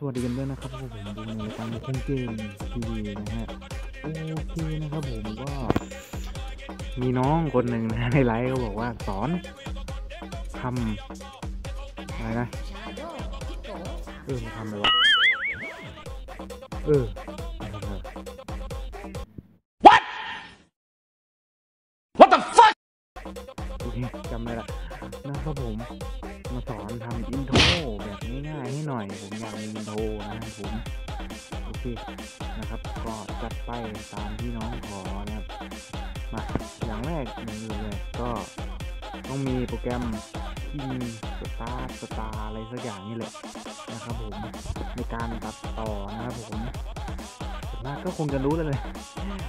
สวัสดีกันด้วยนะครับผมดูในรายการบุคงเกมทีวีนะฮะโอเคนะครับผมก็มีน้องคนหนึ่งนะในไลฟ์เขาบอกว่าสอนทำอะไรนะเออมาทำเลยวะเออมาทำอะไร What? What the fuck? โอเคจำได้ละนะครับผมมาสอนทำอินโทรแบบง่ายๆให้หน่อย ผมอยากมีอินโทรนะครับผมโอเคนะครับ ก็จัดไปตามที่น้องขอนะครับมาอย่างแรกหนึ่งเลยก็ต้องมีโปรแกรมที่มีสตาร์สตาร์อะไรสักอย่างนี่แหละนะครับผมในการตัดต่อนะครับผมส่วนมากก็คงจะรู้แล้วเลย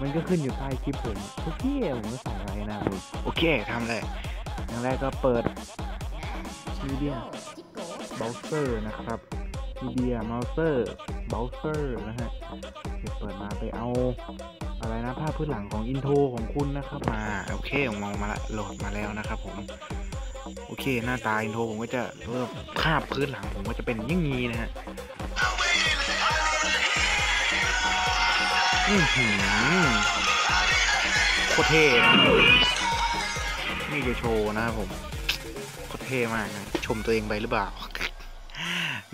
มันก็ขึ้นอยู่ใต้คลิปผมโอเคผมก็ใส่ไว้นะครับผมโอเคทำเลยอย่างแรกก็เปิด Media Browser นะครับ Media Browser Browser นะฮะเปิดมาไปเอาอะไรนะภาพพื้นหลังของอินโทรของคุณนะครับมาโอเคผมมองมาละโหลดมาแล้วนะครับผมโอเคหน้าตาอินโทรผมก็จะเริ่มภาพพื้นหลังผมก็จะเป็นอย่างนี้นะฮะอือหือโคตรเท่นี่จะโชว์นะครับผมโคตรเท่มากนะชมตัวเองไปหรือเปล่า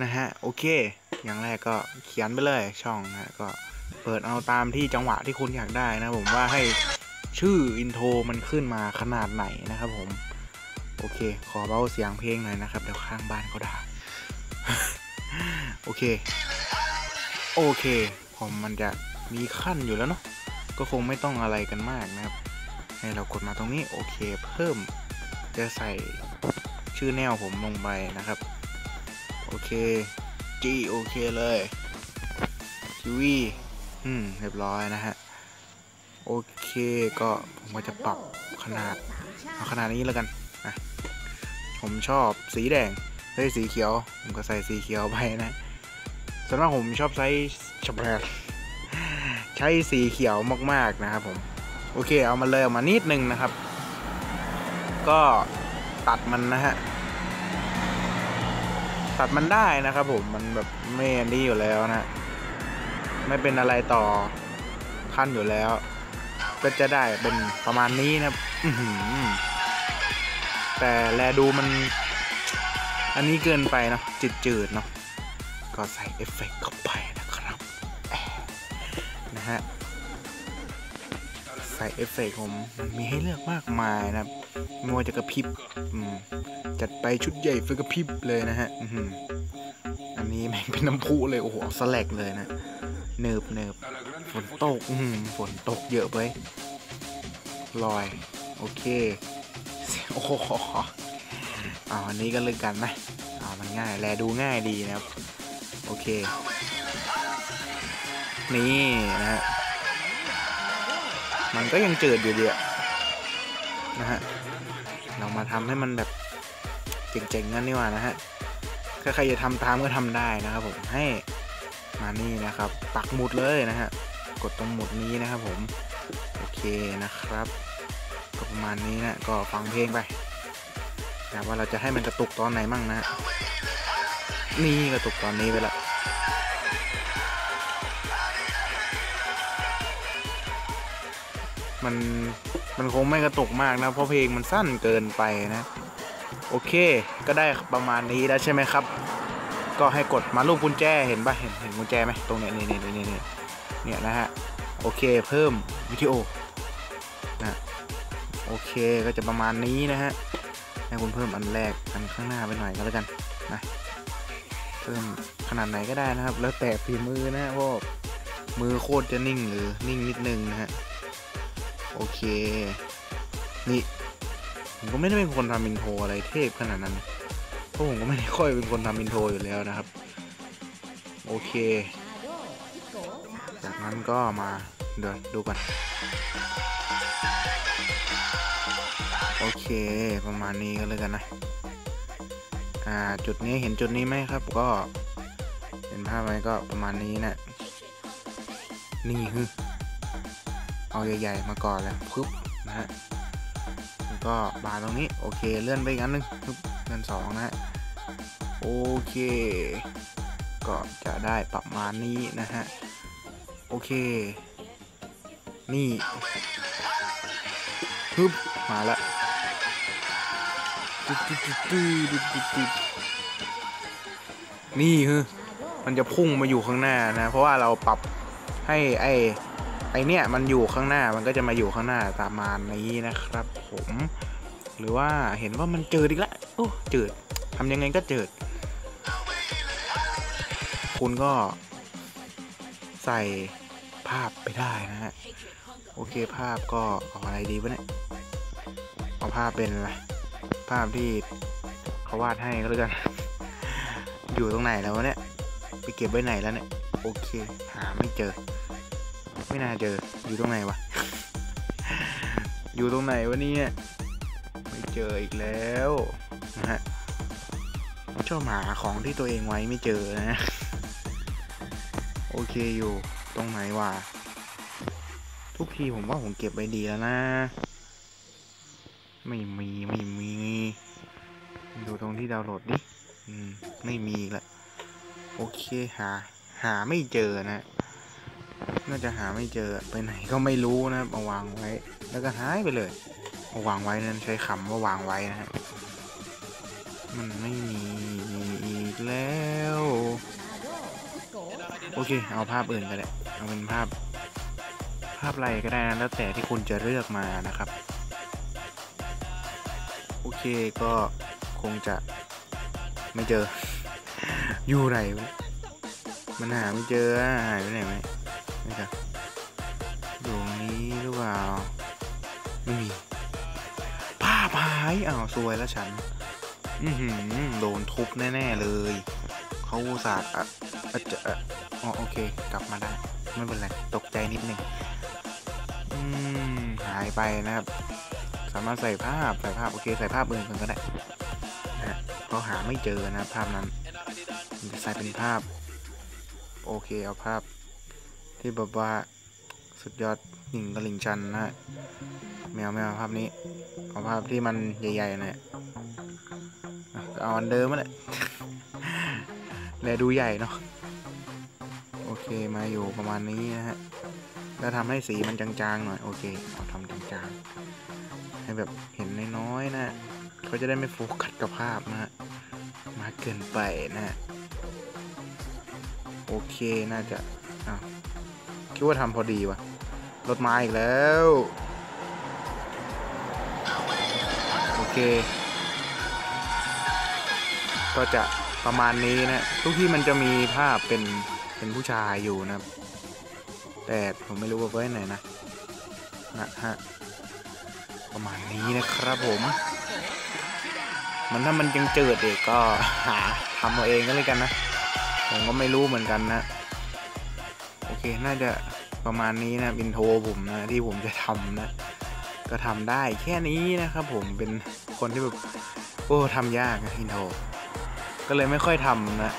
นะฮะโอเค อย่างแรกก็เขียนไปเลยช่องนะก็เปิดเอาตามที่จังหวะที่คุณอยากได้นะผมว่าให้ชื่ออินโทรมันขึ้นมาขนาดไหนนะครับผม โอเค ขอเบาเสียงเพลงหน่อยนะครับเดี๋ยวข้างบ้านเขาด่าโอเค โอเค ผมมันจะมีขั้นอยู่แล้วเนาะก็คงไม่ต้องอะไรกันมากนะครับ ให้เรากดมาตรงนี้โอเค เพิ่มจะใส่ชื่อแนวผมลงไปนะครับ เค G โอเคเลยทีวีอืม เรียบร้อยนะฮะ โอเคก็ผมก็จะปรับขนาด เอาขนาดนี้แล้วกันนะผมชอบสีแดงเฮ้ยสีเขียว ผมก็ใส่สีเขียวไปนะส่วนมากผมชอบใช้ชแปรใช้สีเขียวมากๆนะครับผม โอเคเอามาเลยเอามานิดนึงนะครับ ก็ตัดมันนะฮะ ตัดมันได้นะครับผมมันแบบไม่อันนี้อยู่แล้วนะ ไม่เป็นอะไรต่อขั้นอยู่แล้ว ก็จะได้เป็นประมาณนี้นะแต่แลดูมัน อันนี้เกินไปเนาะจืดๆเนาะก็ใส่เอฟเฟกต์เข้าไปนะครับนะฮะใส่เอฟเฟกต์ผมมีให้เลือกมากมายนะครับม่ว่าจะกระพริบอืมจัดไปชุดใหญ่ไฟกระพริบเลยนะฮะอืมอันนี้แม่งเป็นน้ำพุเลย โอ้โหสแลกเลยนะเนิบเนิบฝนตกอือหือฝนตกเยอะไปลอย โอเค โอ้โหเอาอันนี้ก็เลยกันนะเอามันง่าย แลดูง่ายดีนะครับ โอเค นี่นะฮะมันก็ยังเจิดอยู่ดีอะนะฮะ มาทำให้มันแบบเจ๋งๆกันดีกว่านะฮะถ้าใครจะทำตามก็ทำได้นะครับผมให้มานี่นะครับปักหมุดเลยนะฮะกดตรงหมุดนี้นะครับผมโอเคนะครับก็ประมาณนี้นะก็ฟังเพลงไปแต่ว่าเราจะให้มันกระตุกตอนไหนมั่งนะนี่กระตุกตอนนี้ไปละมัน มันคงไม่กระตุกมากนะ เพราะเพลงมันสั้นเกินไปนะ โอเค ก็ได้ประมาณนี้แล้วใช่ไหมครับ ก็ให้กดมารูปกุญแจเห็นปะเห็นเห็นกุญแจไหมตรงเนี้ยนี่นี่นี่นี่เนี่ยนะฮะโอเคเพิ่มวิดีโอนะโอเคก็จะประมาณนี้นะฮะให้คุณเพิ่มอันแรกอันข้างหน้าไปหน่อยก็แล้วกันนะเพิ่มขนาดไหนก็ได้นะครับ แล้วแต่ฝีมือนะเพราะมือโคตรจะนิ่งหรือนิ่งนิดนึงนะฮะ โอเค นี่ ผมก็ไม่ได้เป็นคนทำอินโทรอะไรเทพขนาดนั้น เพราะผมก็ไม่ได้ค่อยเป็นคนทำอินโทรอยู่แล้วนะครับ โอเค จากนั้นก็มาเดี๋ยวดูกันโอเค ประมาณนี้ก็เลยกันนะ อ่า จุดนี้เห็นจุดนี้ไหมครับ ก็ เห็นภาพไหมก็ประมาณนี้นะ นี่คือ เอาใหญ่ ๆ มาก่อนเลยปึ๊บนะฮะแล้วก็บาร์ตรงนี้โอเคเลื่อนไปอีกอันนึงปึ๊บเลื่อนสองนะฮะโอเค ก็จะได้ประมาณนี้นะฮะโอเค นี่ฮึบมาละนี่ฮึมันจะพุ่งมาอยู่ข้างหน้านะ เพราะว่าเราปรับให้ไอ ไอเนี้ยมันอยู่ข้างหน้ามันก็จะมาอยู่ข้างหน้าตามมานี้นะครับ ผม หรือว่าเห็นว่ามันเจออีกแล้วโอ้เจิดทำยังไงก็เจิดคุณก็ใส่ภาพไปได้นะฮะ โอเคภาพก็เอาอะไรดีวะเนี่ย เอาภาพเป็นอะไร ภาพที่เขาวาดให้ก็แล้วกัน อยู่ตรงไหนแล้ววะเนี่ย ไปเก็บไว้ไหนแล้วเนี่ย โอเค หาไม่เจอ ไม่น่าเจอ อยู่ตรงไหนวะ อยู่ตรงไหนวะเนี่ยไม่เจออีกแล้วนะฮะชอบหาของที่ตัวเองไว้ไม่เจอนะ โอเคอยู่ ตรงไหนวะ ทุกทีผมว่าผมเก็บไว้ดีแล้วนะ ไม่มีไม่มี ดูตรงที่ดาวน์โหลดดิ อืม ไม่มีอีกละ โอเคหา หาไม่เจอนะ น่าจะหาไม่เจอไปไหนก็ไม่รู้นะมาวางไว้ แล้วก็หายไปเลยมาวางไว้นั้นใช้คำว่าวางไว้นะฮะมันไม่มีอีกแล้ว โอเค เอาภาพอื่นก็ได้เอาเป็นภาพ ภาพอะไรก็ได้นะแล้วแต่ที่คุณจะเลือกมานะครับ โอเคก็คงจะไม่เจอ อยู่ไหนมันหาไม่เจอหายไปไหนไหม ไม่เจออยู่ตรงนี้หรือเปล่า ไม่มีภาพหายอ้าวซวยแล้วฉัน อือหือโดนทุบแน่ ๆ เลย เขาอุตส่าห์อะจะอะอ๋อโอเค กลับมาได้ ไม่เป็นไร ตกใจนิดหนึ่งอืมหายไปนะครับ สามารถใส่ภาพ ใส่ภาพ โอเค ใส่ภาพอื่นกันก็ได้นะเพราหาไม่เจอนะภาพนั้นจะใส่เป็นภาพ โอเค เอาภาพ ที่แบบว่าสุดยอดหญิงกระลิงชันนะฮะแมวแมวภาพนี้เอาภาพที่มันใหญ่ๆหน่อยอะเอาอันเดิมมาแหละแลดูใหญ่เนาะโอเคมาอยู่ประมาณนี้นะฮะแล้วทำให้สีมันจางๆหน่อยโอเคเอาทำจางๆ ให้แบบเห็นน้อยๆนะเขาจะได้ไม่โฟกัสกับภาพนะฮะมากเกินไปนะฮะโอเคน่าจะอ้าว คิดว่าทำพอดีวะรถมาอีกแล้ว โอเค ก็จะประมาณนี้นะ ทุกที่มันจะมีภาพเป็น เป็นผู้ชายอยู่นะครับ แต่ผมไม่รู้ว่าไว้ไหนนะ นะฮะ ประมาณนี้นะครับผม มันถ้ามันยังเจิดเด็กก็หาทำเอาเองก็เลยกันนะ ผมก็ไม่รู้เหมือนกันนะ น่าจะประมาณนี้นะอินโทรผมนะที่ผมจะทำนะ ก็ทำได้แค่นี้นะครับผมเป็นคนที่แบบโอ้ทำยากนะอินโทรก็เลยไม่ค่อยทำนะ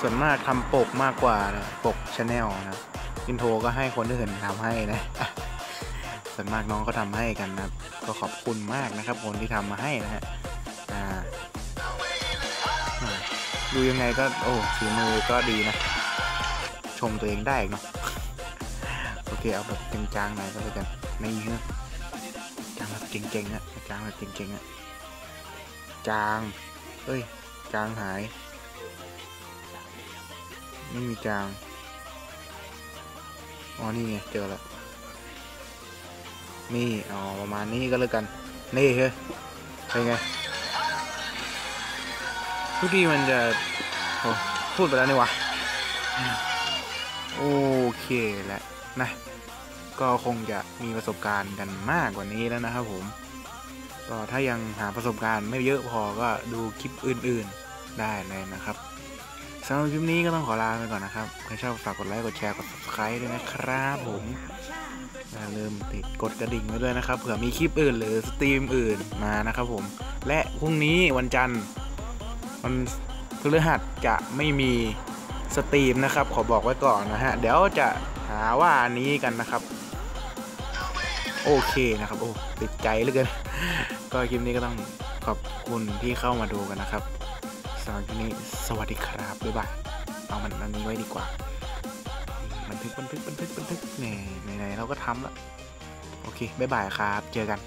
ส่วนมากทำปกมากกว่านะปกชาแนลนะอินโทรก็ให้คนอื่นทำให้นะส่วนมากน้องก็ทำให้กันนะก็ขอบคุณมากนะครับ คนที่ทำมาให้นะฮะดูยังไงก็โอ้ฝีมือก็ดีนะ ชมตัวเองได้อีกเนาะโอเคเอาแบบจางๆหน่อยก็แล้วกันในเนื้อจางแบบเก่งๆอะจางแบบเก่งๆอะจางเอ้ยจางหายไม่มีจางอ๋อนี่ไงเจอแล้วนี่อ๋อประมาณนี้ก็แล้วกัน นี่เฮ้ยเป็นไงทุกทีมันจะพูดไปแล้วนี่วะ โอเคแหละนะ ก็คงจะมีประสบการณ์กันมากกว่านี้แล้วนะครับผม ก็ถ้ายังหาประสบการณ์ไม่เยอะพอก็ดูคลิปอื่นๆได้เลยนะครับสำหรับคลิปนี้ก็ต้องขอลาไปก่อนนะครับ ใครชอบฝากกดไลค์ กดแชร์ กด subscribe ด้วยนะครับผมอย่าลืมติดกดกระดิ่งไว้ด้วยนะครับ เผื่อมีคลิปอื่นหรือสตรีมอื่นมานะครับผม และพรุ่งนี้วันจันทร์วันพฤหัสจะไม่มี สตรีมนะครับ ขอบอกไว้ก่อนนะฮะ เดี๋ยวจะหาว่าอันนี้กันนะครับ โอเคนะครับ โอ้ติดใจเหลือเกิน ก็คลิปนี้ก็ต้องขอบคุณที่เข้ามาดูกันนะครับสำหรับที่นี้สวัสดีครับบ๊ายบายเอามันอันนี้ไว้ดีกว่าบันทึกบันทึกบันทึกบันทึกแหน่ไหนๆเราก็ทำล้วโอเคบ๊ายบายครับ เจอกัน